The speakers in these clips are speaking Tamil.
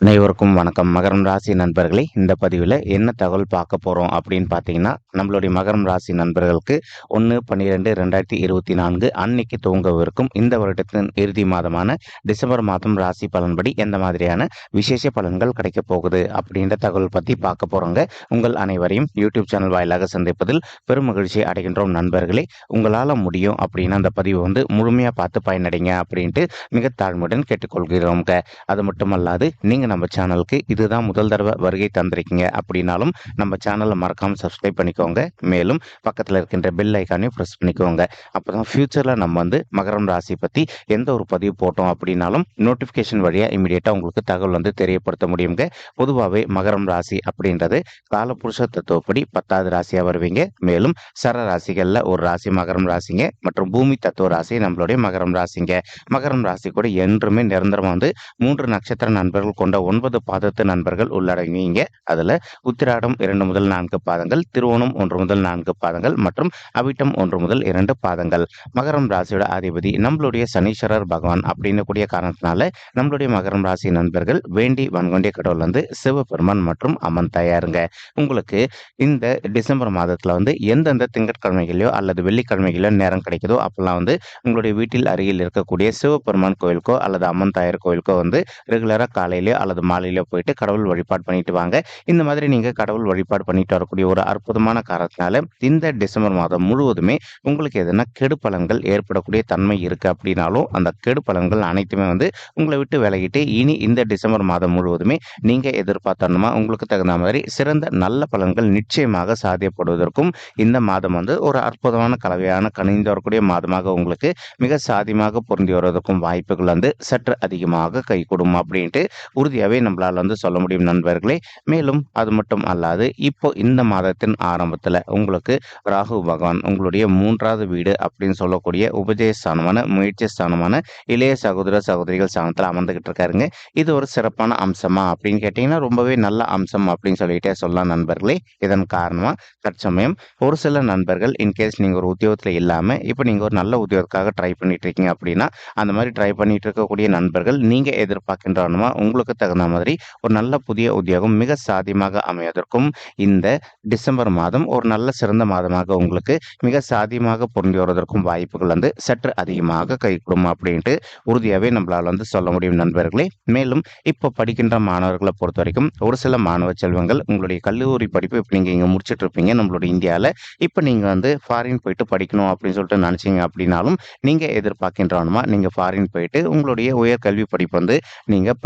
அனைவருக்கும் வணக்கம். மகரம் ராசி நண்பர்களே இந்த பதிவில் என்ன தகவல் பார்க்க போகிறோம் அப்படின்னு பார்த்தீங்கன்னா நம்மளுடைய மகரம் ராசி நண்பர்களுக்கு ஒன்று பன்னிரெண்டு ரெண்டாயிரத்தி இருபத்தி நான்கு அன்னைக்கு துவங்கவிருக்கும் இந்த வருடத்தின் இறுதி மாதமான டிசம்பர் மாதம் ராசி பலன்படி எந்த மாதிரியான விசேஷ பலன்கள் கிடைக்க போகுது அப்படின்ற தகவல் பற்றி பார்க்க போகிறோங்க உங்கள் அனைவரையும் யூடியூப் சேனல் வாயிலாக சந்திப்பதில் பெரும் மகிழ்ச்சி அடைகின்றோம் நண்பர்களே. உங்களால் முடியும் அப்படின்னு அந்த பதிவு வந்து முழுமையாக பார்த்து பயனடைங்க அப்படின்ட்டு மிக தாழ்மையுடன் கேட்டுக்கொள்கிறோங்க அது மட்டுமல்லாது நீங்கள் நம்ம சேனலுக்கு இதுதான் முதல் தடவை வருகை தந்திருக்கீங்க அப்படின்னாலும் நம்ம சேனலை மறக்காமல் சப்ஸ்கிரைப் பண்ணிக்கோங்க. மேலும் பக்கத்தில் இருக்கின்ற பெல் ஐக்கானையும் ப்ரெஸ் பண்ணிக்கோங்க. அப்போ தான் ஃப்யூச்சரில் நம்ம வந்து மகரம் ராசி பற்றி எந்த ஒரு பதிவு போட்டோம் அப்படின்னாலும் நோட்டிஃபிகேஷன் வழியாக இமீடியட்டாக உங்களுக்கு தகவல் வந்து தெரியப்படுத்த முடியுங்க. பொதுவாகவே மகரம் ராசி அப்படின்றது காலபுருஷ தத்துவப்படி பத்தாவது ராசியாக வருவீங்க. மேலும் சர ராசிகளில் ஒரு ராசி மகரம் ராசிங்க மற்றும் பூமி தத்துவ ராசி நம்மளுடைய மகரம் ராசிங்க. மகரம் ராசி கூட என்றுமே நிரந்தரமாக வந்து மூன்று நட்சத்திர நண்பர்கள் கொண்ட ஒன்பது பாதத்து நண்பர்கள் உள்ளடங்கிங்க அதில் உத்திராடம் இரண்டு முதல் நான்கு பாதங்கள் திருவோணம் ஒன்று முதல் நான்கு பாதங்கள் மற்றும் அவிட்டம் ஒன்று முதல் இரண்டு பாதங்கள். மகரம் ராசியோட அதிபதி நம்மளுடைய சனீஸ்வரர் பகவான் அப்படின்னு கூடிய காரணத்தினால நம்மளுடைய மகரம் ராசி நண்பர்கள் வேண்டி வன்கொண்டிய கடவுள் வந்து சிவபெருமான் மற்றும் அம்மன் தயாருங்க. உங்களுக்கு இந்த டிசம்பர் மாதத்தில் வந்து எந்தெந்த திங்கட்கிழமைகளையோ அல்லது வெள்ளிக்கிழமைகளோ நேரம் கிடைக்குதோ அப்பெல்லாம் வந்து உங்களுடைய வீட்டில் அருகில் இருக்கக்கூடிய சிவபெருமான் கோயிலுக்கோ அல்லது அம்மன் தாயார் கோயிலுக்கோ வந்து ரெகுலராக காலையிலேயோ அல்லது மாலையில் போயிட்டு கடவுள் வழிபாடு பண்ணிட்டு வாங்க. இந்த மாதிரி நீங்கள் கடவுள் வழிபாடு பண்ணிட்டு வரக்கூடிய ஒரு அற்புதமான காரணத்தினால இந்த டிசம்பர் மாதம் முழுவதுமே உங்களுக்கு எதனா கெடு பலன்கள் ஏற்படக்கூடிய தன்மை இருக்கு அப்படின்னாலும் அந்த கெடு பலன்கள் அனைத்துமே வந்து உங்களை விட்டு விலகிட்டு இனி இந்த டிசம்பர் மாதம் முழுவதுமே நீங்க எதிர்பார்த்தோம்னா உங்களுக்கு தகுந்த மாதிரி சிறந்த நல்ல பலன்கள் நிச்சயமாக சாத்தியப்படுவதற்கும் இந்த மாதம் வந்து ஒரு அற்புதமான கலவையான கணிந்து வரக்கூடிய மாதமாக உங்களுக்கு மிக சாதியமாக பொருந்தி வருவதற்கும் வாய்ப்புகள் வந்து சற்று அதிகமாக கைகூடும் அப்படின்ட்டு உறுதியாகவே நம்மளால் வந்து சொல்ல முடியும் நண்பர்களே. மேலும் அது மட்டும் அல்லாது இப்போ இந்த மாதத்தின் ஆரம்பத்தில் உங்களுக்கு ராகு பகவான் உங்களுடைய மூன்றாவது வீடு அப்படின்னு சொல்லக்கூடிய உபஜய ஸ்தானமான முயற்சி ஸ்தானமான இளைய சகோதர சகோதரிகள் ஸ்தானத்தில் அமர்ந்துகிட்டு இருக்காருங்க. இது ஒரு சிறப்பான அம்சமா அப்படின்னு கேட்டிங்கன்னா ரொம்பவே நல்ல அம்சம் அப்படின்னு சொல்லிட்டே சொல்லலாம் நண்பர்களே. இதன் காரணமாக தற்சமயம் ஒரு சில நண்பர்கள் இன்கேஸ் நீங்கள் ஒரு உத்தியோகத்தில் இல்லாமல் இப்போ நீங்கள் ஒரு நல்ல உத்தியோகத்துக்காக ட்ரை பண்ணிட்டு இருக்கீங்க அப்படின்னா அந்த மாதிரி ட்ரை பண்ணிட்டு இருக்கக்கூடிய நண்பர்கள் நீங்கள் எதிர்பார்க்கின்றனமா உங்களுக்கு தகுந்த மாதிரி ஒரு நல்ல புதிய உத்தியோகம் மிக சாதியமாக அமைவதற்கும் இந்த டிசம்பர் மாதம் ஒரு நல்ல சிறந்த மாதமாக உங்களுக்கு மிக சாதியமாக பொருந்தி வருவதற்கும் வாய்ப்புகள் வந்து சற்று அதிகமாக கைகூடும் அப்படின்ட்டு உறுதியாகவே நம்மளால் வந்து சொல்ல முடியும் நண்பர்களே. மேலும் இப்போ படிக்கின்ற மாணவர்களை பொறுத்த வரைக்கும் ஒரு சில மாணவ செல்வங்கள் உங்களுடைய கல்லூரி படிப்பு இப்போ நீங்கள் இங்கே முடிச்சிட்டு இருப்பீங்க. நம்மளுடைய இந்தியாவில் இப்போ நீங்கள் வந்து ஃபாரின் போயிட்டு படிக்கணும் அப்படின்னு சொல்லிட்டு நினச்சிங்க அப்படின்னாலும் நீங்கள் எதிர்பார்க்கின்றவனுமா நீங்கள் ஃபாரின் போயிட்டு உங்களுடைய உயர்கல்வி படிப்பு வந்து நீங்கள்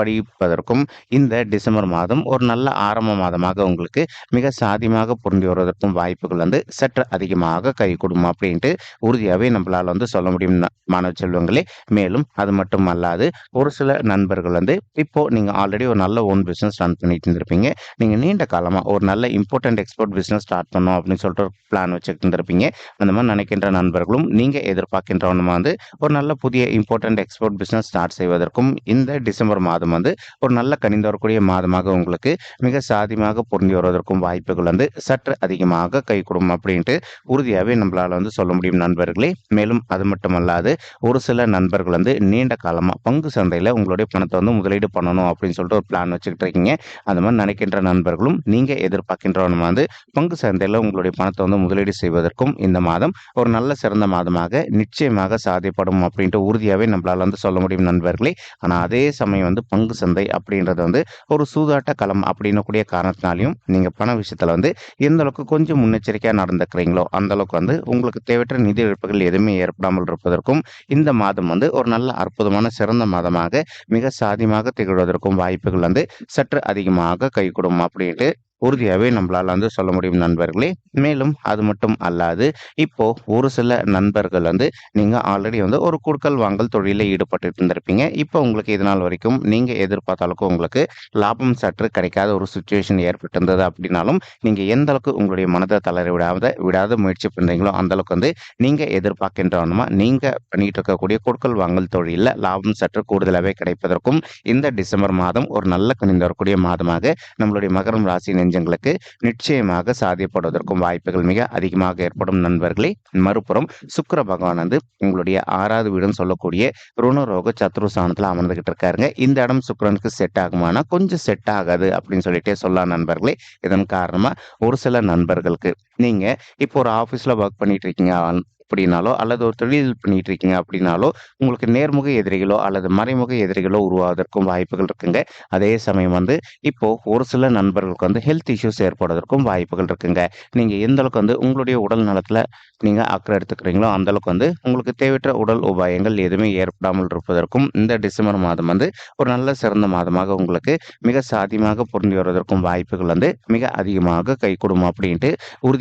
படிப்பதற்கும் இந்த டிசம்பர் மாதம் ஒரு நல்ல ஆரம்ப மாதமாக உங்களுக்கு மிக சாதியமாக பொருந்தி வருவதற்கும் வாய்ப்புகள் வந்து சற்று அதிகமாக கை கொடுக்கும் அப்படின்ட்டு உறுதியாகவே நம்மளால் வந்து சொல்ல முடியும். மாணவ செல்வங்களே மேலும் அது மட்டும் அல்லாது ஒரு சில நண்பர்கள் வந்து இப்போ நீங்கள் ஆல்ரெடி ஒரு நல்ல ஓன் பிஸ்னஸ் ரன் பண்ணிட்டு இருந்திருப்பீங்க. நீங்கள் நீண்ட காலமாக ஒரு நல்ல இம்பார்ட்டன்ட் எக்ஸ்போர்ட் பிஸ்னஸ் ஸ்டார்ட் பண்ணோம் அப்படின்னு சொல்லிட்டு ஒரு பிளான் வச்சுக்கிட்டு இருந்திருப்பீங்க. அந்த மாதிரி நினைக்கின்ற நண்பர்களும் நீங்கள் எதிர்பார்க்கின்றவனுமா வந்து ஒரு நல்ல புதிய இம்பார்ட்டன்ட் எக்ஸ்போர்ட் பிஸ்னஸ் ஸ்டார்ட் செய்வதற்கும் இந்த டிசம்பர் மாதம் வந்து ஒரு நல்ல கனிந்து வரக்கூடிய மாதமாக உங்களுக்கு மிக சாதியமாக பொருந்தி வருவதற்கும் வாய்ப்புகள் வந்து சற்று அதிகமாக கைகூடும் அப்படின்ட்டு உறுதியாகவே நம்மளால் வந்து சொல்ல முடியும் நண்பர்களே. மேலும் அது மட்டுமல்லாது ஒரு சில நண்பர்கள் வந்து நீண்ட காலமாக பங்கு சந்தையில் உங்களுடைய பணத்தை வந்து முதலீடு பண்ணணும் அப்படின்னு சொல்லிட்டு ஒரு பிளான் வச்சுக்கிட்டு இருக்கீங்க. அந்த மாதிரி நினைக்கின்ற நண்பர்களும் நீங்கள் எதிர்பார்க்கின்றவனும் வந்து பங்கு சந்தையில் உங்களுடைய பணத்தை வந்து முதலீடு செய்வதற்கும் இந்த மாதம் ஒரு நல்ல சிறந்த மாதமாக நிச்சயமாக சாதிப்படும் அப்படின்ட்டு உறுதியாகவே நம்மளால் வந்து சொல்ல முடியும் நண்பர்களே. ஆனால் அதே சமயம் வந்து பங்கு சந்தை அப்படின்றது வந்து ஒரு சூதாட்ட களம் அப்படின்னக்கூடிய காரணத்தினாலையும் நீங்கள் பண விஷயத்தில் வந்து எந்த அளவுக்கு கொஞ்சம் முன்னெச்சரிக்கையாக நடந்துக்கிறீங்களோ அந்த அளவுக்கு வந்து உங்களுக்கு தேவையற்ற நிதி இழப்புகள் எதுவுமே ஏற்படாமல் இருப்பதற்கும் இந்த மாதம் வந்து ஒரு நல்ல அற்புதமான சிறந்த மாதமாக மிக சாதியமாக திகழ்வதற்கும் வாய்ப்புகள் வந்து சற்று அதிகமாக கைகூடும் அப்படின்ட்டு உறுதியாகவே நம்மளால் வந்து சொல்ல முடியும் நண்பர்களே. மேலும் அது மட்டும் அல்லாது இப்போ ஒரு சில நண்பர்கள் வந்து நீங்கள் ஆல்ரெடி வந்து ஒரு குடுக்கல் வாங்கல் தொழிலில் ஈடுபட்டு இருந்திருப்பீங்க. இப்போ உங்களுக்கு இது நாள் வரைக்கும் நீங்கள் எதிர்பார்த்த அளவுக்கு உங்களுக்கு லாபம் சற்று கிடைக்காத ஒரு சுச்சுவேஷன் ஏற்பட்டிருந்தது அப்படின்னாலும் நீங்கள் எந்த அளவுக்கு உங்களுடைய மனதை தளர விடாத விடாத முயற்சி பண்ணுறீங்களோ அந்த அளவுக்கு வந்து நீங்கள் எதிர்பார்க்கின்றவனுமா நீங்கள் பண்ணிட்டு இருக்கக்கூடிய குடுக்கல் வாங்கல் தொழிலில் லாபம் சற்று கூடுதலாகவே கிடைப்பதற்கும் இந்த டிசம்பர் மாதம் ஒரு நல்ல கணிந்து வரக்கூடிய மாதமாக நம்மளுடைய மகரம் ராசி நெஞ்சங்களுக்கு நிச்சயமாக சாதிப்படுவதற்கும் வாய்ப்புகள் மிக அதிகமாக ஏற்படும் நண்பர்களே. மறுபுறம் சுக்கர பகவான் வந்து உங்களுடைய ஆறாவது வீடுன்னு சொல்லக்கூடிய ருணரோக சத்ரு அமர்ந்துகிட்டு இருக்காருங்க. இந்த இடம் சுக்கரனுக்கு செட் ஆகுமானா கொஞ்சம் செட் ஆகாது அப்படின்னு சொல்லிட்டே சொல்லலாம் நண்பர்களே. இதன் காரணமா ஒரு சில நண்பர்களுக்கு நீங்க இப்போ ஒரு ஆஃபீஸில் ஒர்க் பண்ணிட்டு இருக்கீங்க அப்படின்னாலோ அல்லது ஒரு தொழில் பண்ணிட்டு இருக்கீங்க அப்படின்னாலோ உங்களுக்கு நேர்முக எதிரிகளோ அல்லது மறைமுக எதிரிகளோ உருவாவதற்கும் வாய்ப்புகள் இருக்குங்க. அதே சமயம் வந்து இப்போ ஒரு சில நண்பர்களுக்கு வந்து ஹெல்த் இஷ்யூஸ் ஏற்படுவதற்கும் வாய்ப்புகள் இருக்குங்க. நீங்க எந்த அளவுக்கு வந்து உங்களுடைய உடல் நலத்துல நீங்க அக்கறை எடுத்துக்கிறீங்களோ அந்த அளவுக்கு வந்து உங்களுக்கு தேவையற்ற உடல் உபாயங்கள் எதுவுமே ஏற்படாமல் இருப்பதற்கும் இந்த டிசம்பர் மாதம் வந்து ஒரு நல்ல சிறந்த மாதமாக உங்களுக்கு மிக சாத்தியமாக பொருந்தி வருவதற்கும் வாய்ப்புகள் வந்து மிக அதிகமாக கை கொடுமா அப்படின்ட்டு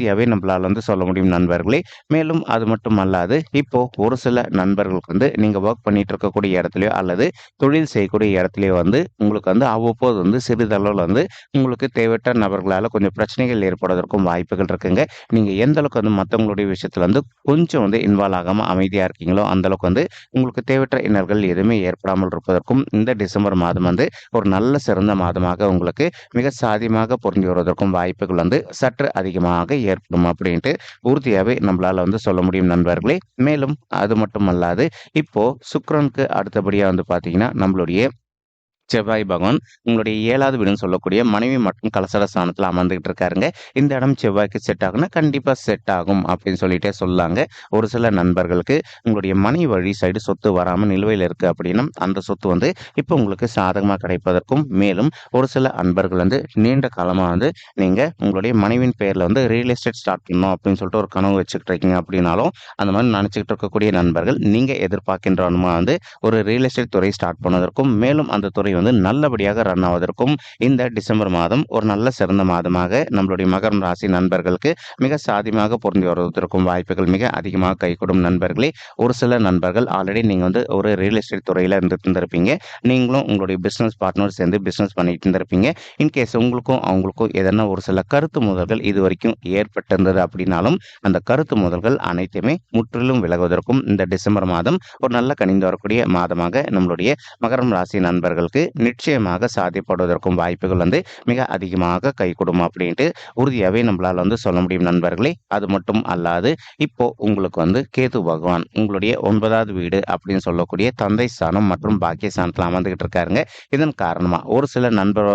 உறுதியாகவே நம்மளால வந்து சொல்ல முடியும் நண்பர்களே. மேலும் அது மட்டும் அல்லாது இப்போ ஒரு சில நண்பர்களுக்கு வந்து நீங்கள் ஒர்க் பண்ணிட்டு இருக்கக்கூடிய இடத்துலையோ அல்லது தொழில் செய்யக்கூடிய இடத்துலையோ வந்து உங்களுக்கு வந்து அவ்வப்போது வந்து சிறிதளவில் வந்து உங்களுக்கு தேவையற்ற நபர்களால் கொஞ்சம் பிரச்சனைகள் ஏற்படுவதற்கும் வாய்ப்புகள் இருக்குங்க. நீங்கள் எந்த அளவுக்கு வந்து மற்றவங்களுடைய விஷயத்தில் வந்து கொஞ்சம் வந்து இன்வால்வ் ஆகாம அமைதியாக இருக்கீங்களோ அந்த அளவுக்கு வந்து உங்களுக்கு தேவையற்ற இன்னல்கள் எதுவுமே ஏற்படாமல் இருப்பதற்கும் இந்த டிசம்பர் மாதம் வந்து ஒரு நல்ல சிறந்த மாதமாக உங்களுக்கு மிக சாதியமாக புரிஞ்சு வருவதற்கும் வாய்ப்புகள் வந்து சற்று அதிகமாக ஏற்படும் அப்படின்ட்டு உறுதியாகவே நம்மளால வந்து சொல்ல முடியும் நண்பர்களே. மேலும் அது மட்டும் அல்லாது இப்போ சுக்கிரனுக்கு அடுத்தபடியாக வந்து பார்த்தீங்கன்னா நம்மளுடைய செவ்வாய் பகவான் உங்களுடைய ஏழாவது வீடுன்னு சொல்லக்கூடிய மனைவி மற்றும் கலசல ஸ்தானத்தில் அமர்ந்துகிட்டு இருக்காருங்க. இந்த இடம் செவ்வாய்க்கு செட் ஆகும்னா கண்டிப்பாக செட் ஆகும் அப்படின்னு சொல்லிட்டே சொல்லாங்க. ஒரு சில நண்பர்களுக்கு உங்களுடைய மனைவி வழி சைடு சொத்து வராமல் நிலுவையில் இருக்கு அப்படின்னா அந்த சொத்து வந்து இப்போ உங்களுக்கு சாதகமாக கிடைப்பதற்கும் மேலும் ஒரு சில அன்பர்கள் வந்து நீண்ட காலமாக வந்து நீங்கள் உங்களுடைய மனைவின் பேரில் வந்து ரியல் எஸ்டேட் ஸ்டார்ட் பண்ணணும் அப்படின்னு சொல்லிட்டு ஒரு கனவு வச்சுக்கிட்டு இருக்கீங்க அப்படின்னாலும் அந்த மாதிரி நினச்சிக்கிட்டு இருக்கக்கூடிய நண்பர்கள் நீங்கள் எதிர்பார்க்கின்ற வந்து ஒரு ரியல் எஸ்டேட் துறை ஸ்டார்ட் பண்ணுவதற்கும் மேலும் அந்த துறை வந்து நல்லபடியாக ரன் ஆவதற்கும் இந்த டிசம்பர் மாதம் ஒரு நல்ல சிறந்த மாதமாக நம்மளுடைய மகரம் ராசி நண்பர்களுக்கு மிக சாதியமாக பொருந்தி வருவதற்கும் வாய்ப்புகள் மிக அதிகமாக கைகூடும் நண்பர்களே. ஒரு சில நண்பர்கள் ஆல்ரெடி நீங்கள் வந்து ஒரு ரியல் எஸ்டேட் துறையில் இருந்துட்டு இருந்திருப்பீங்க. நீங்களும் உங்களுடைய பிஸ்னஸ் பார்ட்னர் சேர்ந்து பிஸ்னஸ் பண்ணிட்டு இருந்திருப்பீங்க. இன்கேஸ் உங்களுக்கும் அவங்களுக்கும் எதனா ஒரு சில கருத்து முதல்கள் இது வரைக்கும் ஏற்பட்டிருந்தது அப்படின்னாலும் அந்த கருத்து முதல்கள் அனைத்துமே முற்றிலும் விலகுவதற்கும் இந்த டிசம்பர் மாதம் ஒரு நல்ல கணிந்து வரக்கூடிய மாதமாக நம்மளுடைய மகரம் ராசி நண்பர்களுக்கு நிச்சயமாக சாத்தியப்படுவதற்கும் வாய்ப்புகள் வந்து மிக அதிகமாக கைகூடும் அப்படின்ட்டு உறுதியாகவே நம்மளால் வந்து சொல்ல முடியும் நண்பர்களே. அது மட்டும் அல்லாது இப்போ உங்களுக்கு வந்து கேது பகவான் உங்களுடைய ஒன்பதாவது வீடு அப்படின்னு சொல்லக்கூடிய தந்தை ஸ்தானம் மற்றும் பாக்கிய ஸ்தானத்தில் அமர்ந்துகிட்டு இருக்காருங்க. இதன் காரணமாக ஒரு சில நண்பர்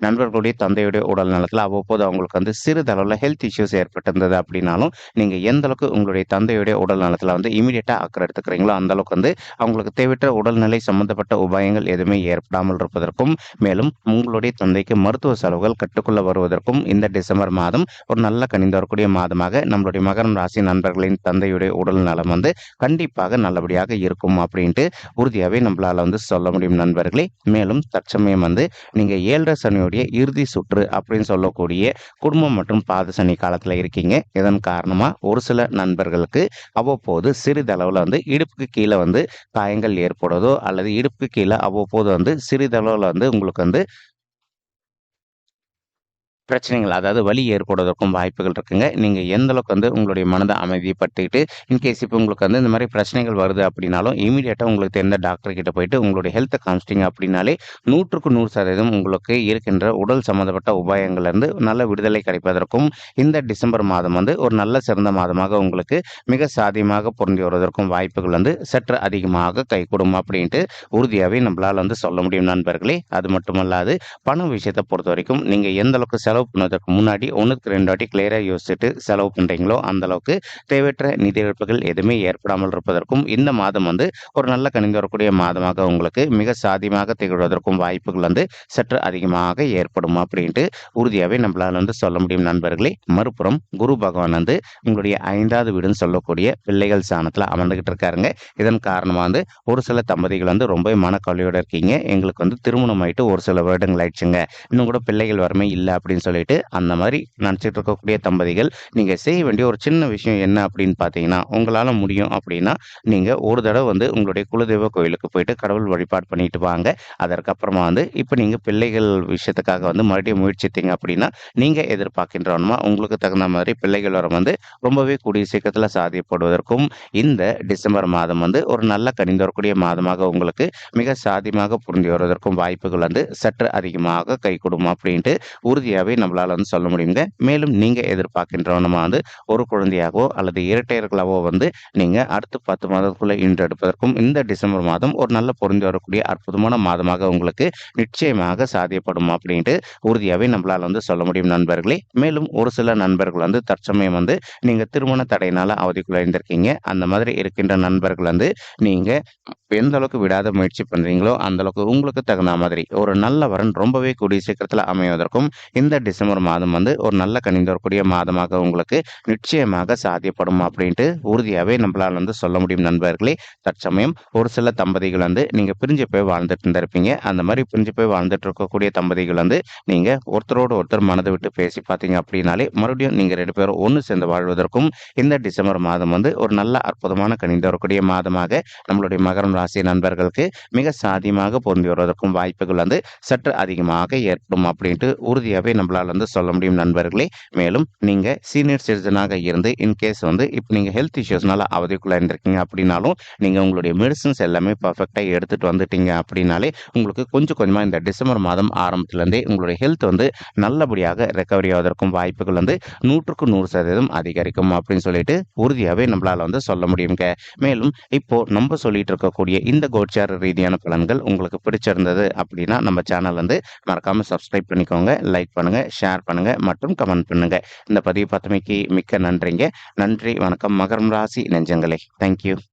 நண்பர்களுடைய தந்தையுடைய உடல் நலத்தில் அவ்வப்போது அவங்களுக்கு வந்து சிறிதளவில் ஹெல்த் இஷ்யூஸ் ஏற்பட்டிருந்தது அப்படின்னாலும் நீங்கள் எந்த அளவுக்கு உங்களுடைய தந்தையுடைய உடல் நலத்தில் வந்து இமீடியட்டாக அக்கறை எடுத்துக்கிறீங்களோ அந்த அளவுக்கு வந்து அவங்களுக்கு தேவையற்ற உடல்நிலை சம்பந்தப்பட்ட உபாயங்கள் எதுவுமே ஏற்படாமல் இருப்பதற்கும் மேலும் உங்களுடைய தந்தைக்கு மருத்துவ செலவுகள் கட்டுக்குள்ள வருவதற்கும் இந்த டிசம்பர் மாதம் ஒரு நல்ல கணிந்து வரக்கூடிய மாதமாக நம்மளுடைய மகரம் ராசி நண்பர்களின் தந்தையுடைய உடல் நலம் வந்து கண்டிப்பாக நல்லபடியாக இருக்கும் அப்படின்ட்டு உறுதியாகவே நம்மளால் வந்து சொல்ல முடியும் நண்பர்களே. மேலும் தற்சமயம் வந்து நீங்கள் ஏழரை சனியுடைய இறுதி சுற்று அப்படின்னு சொல்லக்கூடிய குடும்பம் மற்றும் பாத சனி காலத்தில் இருக்கீங்க. இதன் காரணமாக ஒரு சில நண்பர்களுக்கு அவ்வப்போது சிறிதளவில் வந்து இடுப்புக்கு கீழே வந்து காயங்கள் ஏற்படுவதோ அல்லது இடுப்புக்கு கீழே அவ்வப்போது வந்து சிறிதளவில் வந்து உங்களுக்கு வந்து பிரச்சனைகள் அதாவது வலி ஏற்படுவதற்கும் வாய்ப்புகள் இருக்குங்க. நீங்கள் எந்த அளவுக்கு வந்து உங்களுடைய மனதை அமைதிப்படுத்திக்கிட்டு இன்கேஸ் இப்போ உங்களுக்கு வந்து இந்த மாதிரி பிரச்சனைகள் வருது அப்படின்னாலும் இமீடியட்டாக உங்களுக்கு தெரிந்த டாக்டர் கிட்ட போயிட்டு உங்களுடைய ஹெல்த்தை காமிச்சிட்டிங்க அப்படின்னாலே நூற்றுக்கு நூறு சதவீதம் உங்களுக்கு இருக்கின்ற உடல் சம்மந்தப்பட்ட உபாயங்கள்லேருந்து நல்ல விடுதலை கிடைப்பதற்கும் இந்த டிசம்பர் மாதம் வந்து ஒரு நல்ல சிறந்த மாதமாக உங்களுக்கு மிக சாதியமாக பொருந்தி வருவதற்கும் வாய்ப்புகள் வந்து சற்று அதிகமாக கைகூடும் அப்படின்ட்டு உறுதியாகவே நம்மளால் வந்து சொல்ல முடியும் நண்பர்களே. அது மட்டுமல்லாது பண விஷயத்தை பொறுத்த வரைக்கும் நீங்கள் எந்த அளவுக்கு செலவு பண்ணுவதற்கு முன்னாடி ஒன்றுக்கு ரெண்டு வாட்டி கிளியராக யோசிச்சுட்டு செலவு பண்ணுறீங்களோ அந்த அளவுக்கு தேவையற்ற நிதி இழப்புகள் எதுவுமே ஏற்படாமல் இருப்பதற்கும் இந்த மாதம் வந்து ஒரு நல்ல கணிந்து வரக்கூடிய மாதமாக உங்களுக்கு மிக சாதியமாக திகழ்வதற்கும் வாய்ப்புகள் வந்து சற்று அதிகமாக ஏற்படும் அப்படின்ட்டு உறுதியாகவே நம்மளால் வந்து சொல்ல முடியும் நண்பர்களே. மறுபுறம் குரு பகவான் வந்து உங்களுடைய ஐந்தாவது வீடுன்னு சொல்லக்கூடிய பிள்ளைகள் சாணத்தில் அமர்ந்துகிட்டு இருக்காருங்க. இதன் காரணமாக வந்து ஒரு சில தம்பதிகள் வந்து ரொம்ப மனக்கவலையோடு இருக்கீங்க. எங்களுக்கு வந்து திருமணம் ஆயிட்டு ஒரு சில வருடங்கள் ஆயிடுச்சுங்க. இன்னும் கூட பிள்ளைகள் வரமே இல்லை அப்படின்னு சொல்லிட்டு அந்த மாதிரி நினச்சிட்டு இருக்கக்கூடிய தம்பதிகள் நீங்கள் செய்ய வேண்டிய ஒரு சின்ன விஷயம் என்ன அப்படின்னு பார்த்தீங்கன்னா உங்களால் முடியும் அப்படின்னா நீங்கள் ஒரு தடவை வந்து உங்களுடைய குலதெய்வ கோயிலுக்கு போயிட்டு கடவுள் வழிபாடு பண்ணிட்டு வாங்க. அதற்கப்புறமா வந்து இப்போ நீங்கள் பிள்ளைகள் விஷயத்துக்காக வந்து மறுபடியும் முயற்சித்தீங்க அப்படின்னா நீங்கள் எதிர்பார்க்கின்றவனுமா உங்களுக்கு தகுந்த மாதிரி பிள்ளைகள் வரம் வந்து ரொம்பவே கூடிய சீக்கிரத்தில் சாதியப்படுவதற்கும் இந்த டிசம்பர் மாதம் வந்து ஒரு நல்ல கனிந்து வரக்கூடிய மாதமாக உங்களுக்கு மிக சாதியமாக புரிந்து வருவதற்கும் வாய்ப்புகள் வந்து சற்று அதிகமாக கை கொடுக்கும் அப்படின்ட்டு உறுதியாகவே உறுதியாகவே நம்மளால வந்து சொல்ல முடியுங்க. மேலும் நீங்கள் எதிர்பார்க்கின்றவனமாக வந்து ஒரு குழந்தையாகவோ அல்லது இரட்டையர்களாகவோ வந்து நீங்கள் அடுத்த பத்து மாதத்துக்குள்ள ஈன்றெடுப்பதற்கும் இந்த டிசம்பர் மாதம் ஒரு நல்ல பொருந்தி வரக்கூடிய அற்புதமான மாதமாக உங்களுக்கு நிச்சயமாக சாத்தியப்படும் அப்படின்ட்டு உறுதியாகவே நம்மளால் வந்து சொல்ல முடியும் நண்பர்களே. மேலும் ஒரு சில நண்பர்கள் வந்து தற்சமயம் வந்து நீங்கள் திருமண தடையினால் அவதிக்குள்ளிருந்திருக்கீங்க அந்த மாதிரி இருக்கின்ற நண்பர்கள் வந்து நீங்கள் எந்த அளவுக்கு விடாத முயற்சி பண்ணுறீங்களோ அந்த அளவுக்கு உங்களுக்கு தகுந்த மாதிரி ஒரு நல்ல வரன் ரொம்பவே கூடிய சீக்கிரத்தில் அமைவதற்கும் இந்த டிசம்பர் மாதம் வந்து ஒரு நல்ல கணிந்து வரக்கூடிய மாதமாக உங்களுக்கு நிச்சயமாக சாத்தியப்படும் அப்படின்ட்டு உறுதியாகவே நம்மளால் வந்து சொல்ல முடியும் நண்பர்களே. தற்சமயம் ஒரு சில தம்பதிகள் வந்து நீங்கள் பிரிஞ்சு போய் வாழ்ந்துட்டு இருந்திருப்பீங்க. அந்த மாதிரி பிரிஞ்சு போய் வாழ்ந்துட்டு இருக்கக்கூடிய தம்பதிகள் வந்து நீங்கள் ஒருத்தரோடு ஒருத்தர் மனதை விட்டு பேசி பார்த்தீங்க அப்படின்னாலே மறுபடியும் நீங்கள் ரெண்டு பேரும் ஒன்று சேர்ந்து வாழ்வதற்கும் இந்த டிசம்பர் மாதம் வந்து ஒரு நல்ல அற்புதமான கணிந்து வரக்கூடிய மாதமாக நம்மளுடைய மகரம் ராசி நண்பர்களுக்கு மிக சாதியமாக பொருந்தி வருவதற்கும் வாய்ப்புகள் வந்து சற்று அதிகமாக ஏற்படும் அப்படின்ட்டு உறுதியாகவே நம்மளால் வந்து சொல்ல முடியும் நண்பர்களே. மேலும் நீங்கள் சீனியர் சிட்டிசனாக இருந்து இன்கேஸ் வந்து இப்போ நீங்கள் ஹெல்த் இஷ்யூஸ்னால அவதிக்குள்ளே இருந்திருக்கீங்க அப்படின்னாலும் நீங்கள் உங்களுடைய மெடிசன்ஸ் எல்லாமே பர்ஃபெக்டாக எடுத்துகிட்டு வந்துட்டீங்க அப்படின்னாலே உங்களுக்கு கொஞ்சம் கொஞ்சமாக இந்த டிசம்பர் மாதம் ஆரம்பத்துலேருந்தே உங்களுடைய ஹெல்த் வந்து நல்லபடியாக ரெக்கவரி ஆவதற்கும் வாய்ப்புகள் வந்து நூற்றுக்கு நூறு சதவீதம் அதிகரிக்கும் அப்படின்னு சொல்லிட்டு உறுதியாகவே நம்மளால் வந்து சொல்ல முடியுங்க மேலும் இப்போது நம்ம சொல்லிட்டு இருக்கக்கூடிய இந்த கோச்சார ரீதியான பலன்கள் உங்களுக்கு பிடிச்சிருந்தது அப்படின்னா நம்ம சேனல் வந்து மறக்காமல் சப்ஸ்கிரைப் பண்ணிக்கோங்க லைக் ஷேர் பண்ணுங்க மற்றும் கமெண்ட் பண்ணுங்க. இந்த பதிவு பார்த்தமைக்கு மிக்க நன்றிங்க. நன்றி வணக்கம். மகரம் ராசி நெஞ்சங்களே. தேங்க்யூ